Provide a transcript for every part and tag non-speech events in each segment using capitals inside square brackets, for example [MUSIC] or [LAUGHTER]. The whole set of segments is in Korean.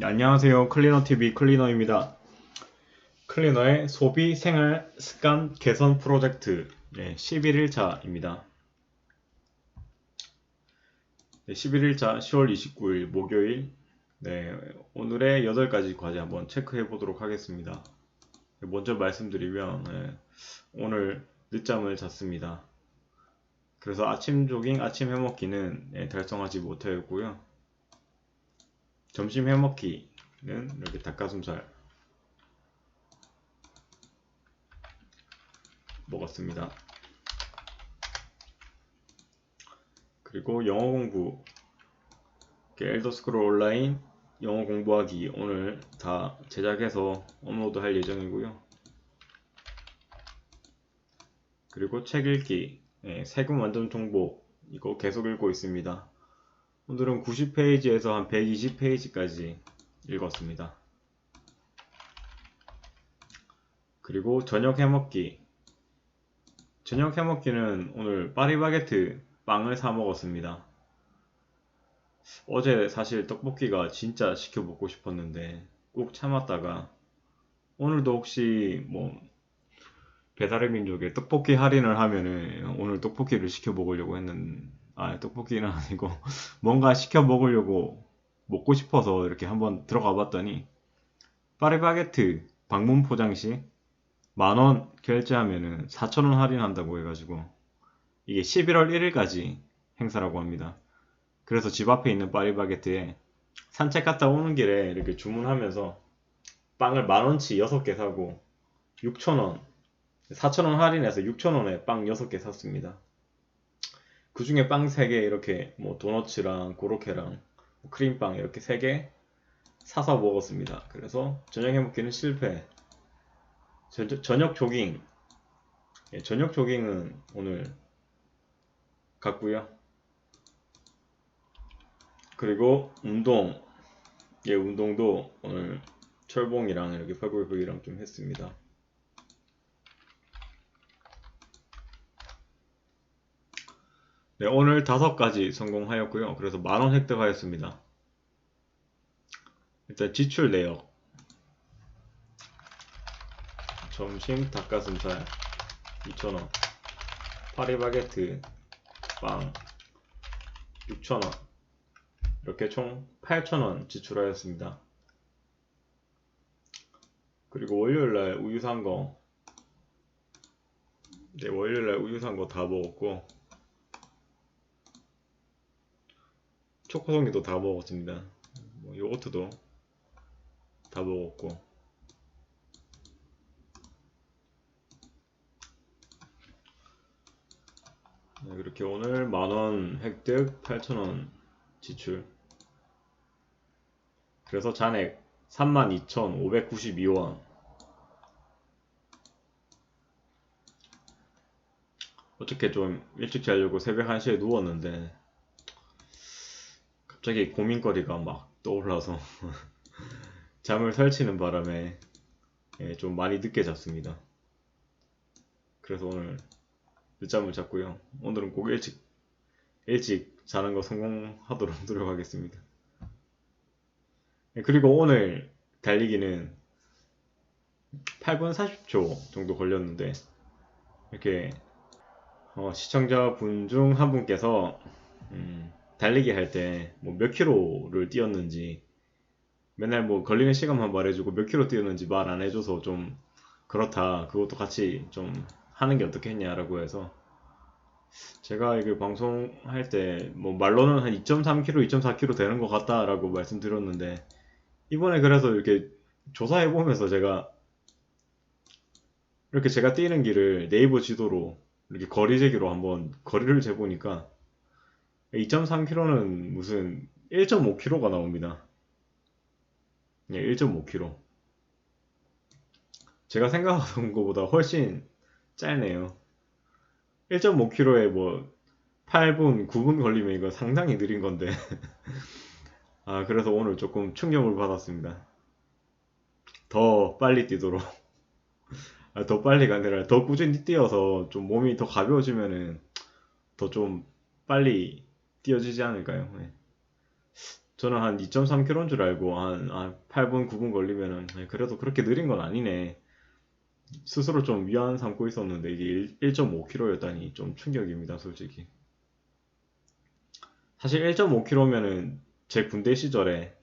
안녕하세요. 클리너TV 클리너입니다. 클리너의 소비 생활 습관 개선 프로젝트 네, 11일차입니다. 네, 11일차 10월 29일 목요일 네, 오늘의 8가지 과제 한번 체크해 보도록 하겠습니다. 먼저 말씀드리면 네, 오늘 늦잠을 잤습니다. 그래서 아침 조깅, 아침 해먹기는 네, 달성하지 못하였고요. 점심 해먹기는 이렇게 닭가슴살 먹었습니다. 그리고 영어 공부 엘더 스크롤 온라인 영어 공부하기 오늘 다 제작해서 업로드 할 예정이고요. 그리고 책 읽기 예, 세금 완전 정보 이거 계속 읽고 있습니다. 오늘은 90페이지에서 한 120페이지까지 읽었습니다. 그리고 저녁 해먹기. 저녁 해먹기는 오늘 파리바게트 빵을 사 먹었습니다. 어제 사실 떡볶이가 진짜 시켜 먹고 싶었는데 꼭 참았다가 오늘도 혹시 뭐 배달의 민족에 떡볶이 할인을 하면은 오늘 떡볶이를 시켜 먹으려고 했는 아 떡볶이는 아니고 [LAUGHS] 뭔가 시켜 먹으려고 먹고 싶어서 이렇게 한번 들어가 봤더니 파리바게트 방문 포장 시 만원 결제하면은 4천원 할인한다고 해가지고 이게 11월 1일까지 행사라고 합니다. 그래서 집 앞에 있는 파리바게트에 산책 갔다 오는 길에 이렇게 주문하면서 빵을 만원치 6개 사고 6천원 4천원 할인해서 6천원에 빵 6개 샀습니다. 그 중에 빵 3개 이렇게 뭐 도너츠랑 고로케랑 뭐 크림빵 이렇게 3개 사서 먹었습니다. 그래서 저녁 해먹기는 실패. 저, 녁 조깅. 예, 저녁 조깅은 오늘 갔고요. 그리고 운동. 예, 운동도 오늘 철봉이랑 이렇게 팔굽혀펴기랑 좀 했습니다. 네, 오늘 다섯 가지 성공하였고요. 그래서 만원 획득하였습니다. 일단 지출 내역. 점심 닭가슴살 2,000원. 파리바게트 빵 6,000원. 이렇게 총 8,000원 지출하였습니다. 그리고 월요일날 우유 산 거. 네, 월요일날 우유 산거 다 먹었고. 초코송이도 다 먹었습니다. 뭐 요거트도 다 먹었고. 네, 이렇게 오늘 만원 획득 8천원 지출. 그래서 잔액 32,592원. 어떻게 좀 일찍 자려고 새벽 1시에 누웠는데 갑자기 고민거리가 막 떠올라서 [LAUGHS] 잠을 설치는 바람에 예, 좀 많이 늦게 잤습니다. 그래서 오늘 늦잠을 잤고요. 오늘은 꼭 일찍 일찍 자는 거 성공하도록 [LAUGHS] 노력하겠습니다. 예, 그리고 오늘 달리기는 8분 40초 정도 걸렸는데 이렇게 어, 시청자분 중 한 분께서 음, 달리기 할 때 뭐 몇 킬로를 뛰었는지 맨날 뭐 걸리는 시간만 말해주고 몇 킬로 뛰었는지 말 안 해줘서 좀 그렇다. 그것도 같이 좀 하는 게 어떻겠냐라고 해서 제가 이게 방송할 때 뭐 말로는 한 2.3kg, 2.4kg 되는 것 같다라고 말씀드렸는데 이번에 그래서 이렇게 조사해 보면서 제가 이렇게 제가 뛰는 길을 네이버 지도로 이렇게 거리 재기로 한번 거리를 재보니까 2.3kg는 무슨 1.5kg가 나옵니다. 예, 1.5kg. 제가 생각하던 것보다 훨씬 짧네요. 1.5kg에 뭐 8분, 9분 걸리면 이거 상당히 느린 건데. [LAUGHS] 아, 그래서 오늘 조금 충격을 받았습니다. 더 빨리 뛰도록. [LAUGHS] 아, 더 빨리가 아니라 더 꾸준히 뛰어서 좀 몸이 더 가벼워지면은 더 좀 빨리 띄어지지 않을까요? 네. 저는 한 2.3km인 줄 알고 한, 한 8분, 9분 걸리면은 네, 그래도 그렇게 느린 건 아니네. 스스로 좀 위안 삼고 있었는데 이게 1.5km였다니 좀 충격입니다, 솔직히. 사실 1.5km면은 제 군대 시절에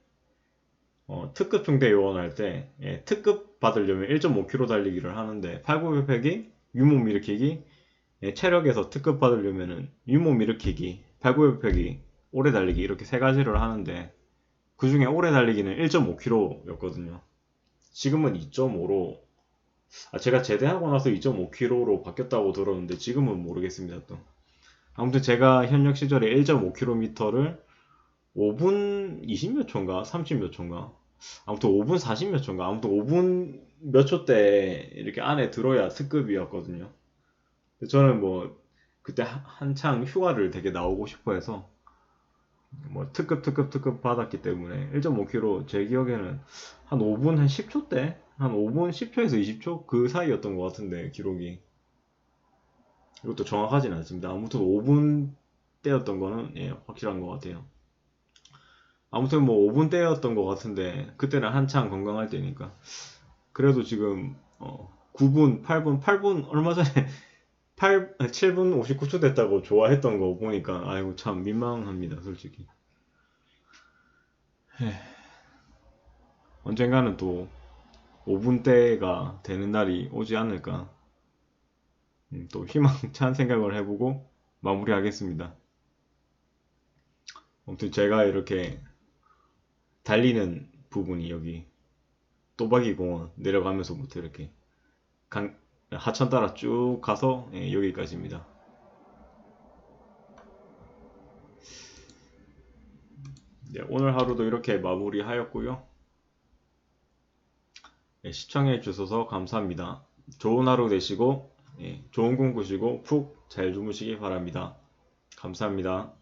어, 특급 중대 요원 할때 예, 특급 받으려면 1.5km 달리기를 하는데 팔굽혀펴기, 윗몸 일으키기, 예, 체력에서 특급 받으려면은 윗몸 일으키기, 팔굽혀펴기, 오래 달리기 이렇게 세 가지를 하는데 그 중에 오래 달리기는 1.5km였거든요. 지금은 2.5로 아, 제가 제대하고 나서 2.5km로 바뀌었다고 들었는데 지금은 모르겠습니다 또. 아무튼 제가 현역 시절에 1.5km를 5분 20몇 초인가 30몇 초인가 아무튼 5분 40몇 초인가 아무튼 5분 몇 초 때 이렇게 안에 들어야 특급이었거든요. 근데 저는 뭐 그때 하- 한창 휴가를 되게 나오고 싶어 해서 뭐 특급 특급 특급 받았기 때문에 1.5km 제 기억에는 한 5분 한 10초 때 한 5분 10초에서 20초 그 사이였던 것 같은데 기록이 이것도 정확하진 않습니다. 아무튼 5분 때였던 거는 예, 확실한 것 같아요. 아무튼 뭐 5분 때였던 것 같은데 그때는 한창 건강할 때니까 그래도 지금 어, 9분, 8분, 8분 얼마 전에 8, 7분 59초 됐다고 좋아했던 거 보니까 아이고 참 민망합니다 솔직히. 에휴, 언젠가는 또 5분대가 되는 날이 오지 않을까. 음, 또 희망찬 [LAUGHS] 생각을 해보고 마무리하겠습니다. 아무튼 제가 이렇게 달리는 부분이 여기 또박이 공원 내려가면서부터 이렇게 강, 하천 따라 쭉 가서 예, 여기까지입니다. 네, 오늘 하루도 이렇게 마무리하였고요. 예, 시청해 주셔서 감사합니다. 좋은 하루 되시고 예, 좋은 꿈 꾸시고 푹 잘 주무시기 바랍니다. 감사합니다.